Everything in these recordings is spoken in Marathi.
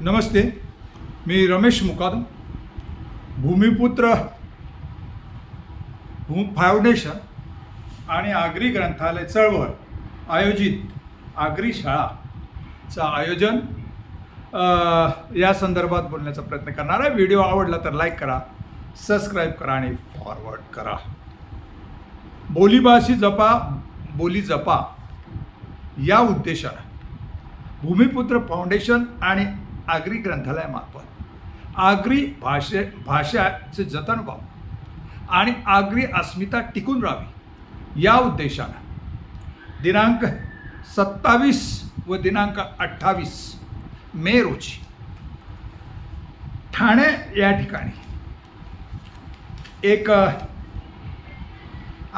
नमस्ते मी रमेश मुकादम भूमिपुत्र भू फाउंडेशन आणि आगरी ग्रंथालय चळवळ आयोजित आगरी शाळाचं आयोजन या संदर्भात बोलण्याचा प्रयत्न करणार आहे. व्हिडिओ आवडला तर लाईक करा सबस्क्राईब करा आणि फॉरवर्ड करा. बोलीभाषी जपा बोली जपा या उद्देशानं भूमिपुत्र फाउंडेशन आणि आगरी ग्रंथालयामार्फत आगरी भाषे भाषाचे जतन व्हावं आणि आगरी अस्मिता टिकून राहावी या उद्देशानं. दिनांक सत्तावीस व दिनांक अठ्ठावीस मे रोजी ठाणे या ठिकाणी एक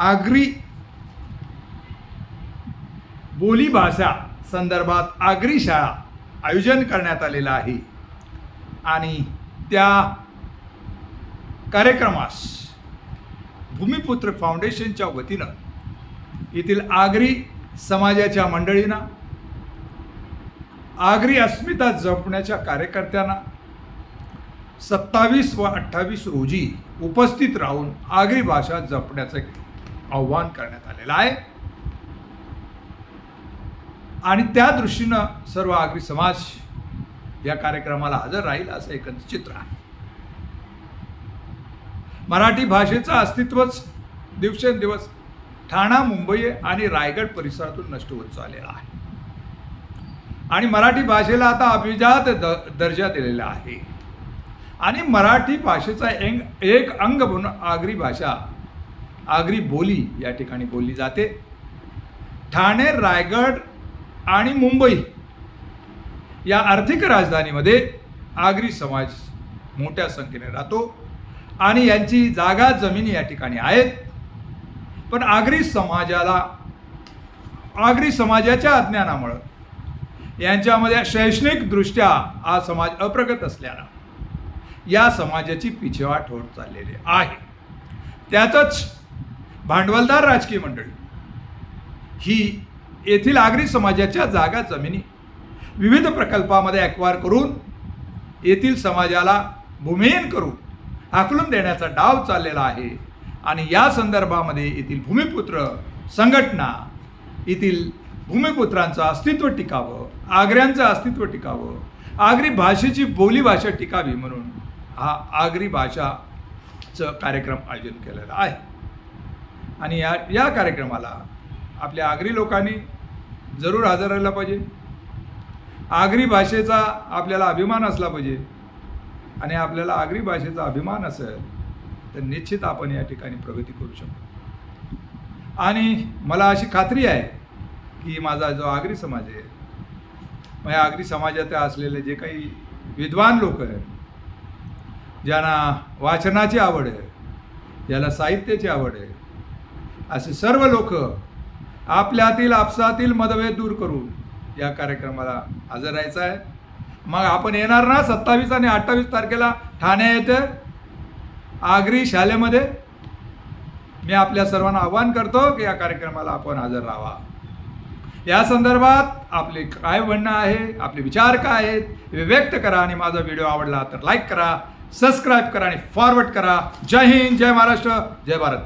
आग्री आगरी संदर्भात आगरी शाळा आयोजन करण्यात आलेलं आहे. आणि त्या कार्यक्रमास भूमिपुत्र फाउंडेशनच्या वतीनं येथील आगरी समाजाच्या मंडळींना आगरी अस्मिता जपण्याच्या कार्यकर्त्यांना सत्तावीस व अठ्ठावीस रोजी उपस्थित राहून आगरी भाषा जपण्याचं आवाहन आव्हान करण्यात आलेलं आहे. आणि त्या दृष्टीनं सर्व आगरी समाज या कार्यक्रमाला हजर राहील असं एकंदर चित्र आहे. मराठी भाषेचं अस्तित्वच दिवसेंदिवस ठाणा मुंबई आणि रायगड परिसरातून नष्ट होत चाललेला आहे. आणि मराठी भाषेला आता अभिजात द दर्जा दिलेला आहे. आणि मराठी भाषेचा एंग एक अंग म्हणून आगरी भाषा आगरी बोली या ठिकाणी बोलली जाते. ठाणे रायगड आणि मुंबई या आर्थिक राजधानीमध्ये आगरी समाज मोठ्या संख्येने राहतो आणि यांची जागा जमिनी या ठिकाणी आहेत. पण आगरी समाजाला आगरी समाजाच्या अज्ञानामुळं यांच्यामध्ये शैक्षणिकदृष्ट्या हा समाज अप्रगत असल्यानं या समाजाची पिछेवाट होत चाललेली आहे. त्यातच भांडवलदार राजकीय मंडळी ही येथील आगरी समाजाच्या जागा जमिनी. विविध प्रकल्पामध्ये ॲक्वार करून येथील समाजाला भूमिहीन करून हाकलून देण्याचा डाव चाललेला आहे. आणि या संदर्भामध्ये येथील भूमिपुत्र संघटना येथील भूमिपुत्रांचं अस्तित्व टिकावं आग्र्यांचं अस्तित्व टिकावं आगरी भाषेची बोलीभाषा टिकावी म्हणून हा आगरी भाषाचं कार्यक्रम आयोजन केलेला आहे. आणि या या कार्यक्रमाला आपल्या आगरी लोकांनी जरूर हजर राहिला पाहिजे. आगरी भाषेचा आपल्याला अभिमान असला पाहिजे. आणि आपल्याला आगरी भाषेचा अभिमान असेल तर निश्चित आपण या ठिकाणी प्रगती करू शकतो. आणि मला अशी खात्री आहे की माझा जो आगरी समाज आहे मग या आगरी समाजात असलेले जे काही विद्वान लोक आहेत ज्यांना वाचनाची आवड आहे ज्याला साहित्याची आवड आहे असे सर्व लोक आपल्यातील आपसातील मतभेद दूर करून या कार्यक्रमाला हजर राहायचं आहे. मग आपण येणार ना सत्तावीस आणि अठ्ठावीस तारखेला ठाणे येथे आगरी शालेमध्ये मी आपल्या सर्वांना आवाहन करतो की या कार्यक्रमाला आपण हजर राहावा. या संदर्भात आपले काय म्हणणं आहे आपले विचार काय आहेत हे व्यक्त करा आणि माझा व्हिडिओ आवडला तर लाईक करा सबस्क्राईब करा आणि फॉरवर्ड करा. जय हिंद जय महाराष्ट्र जय भारत.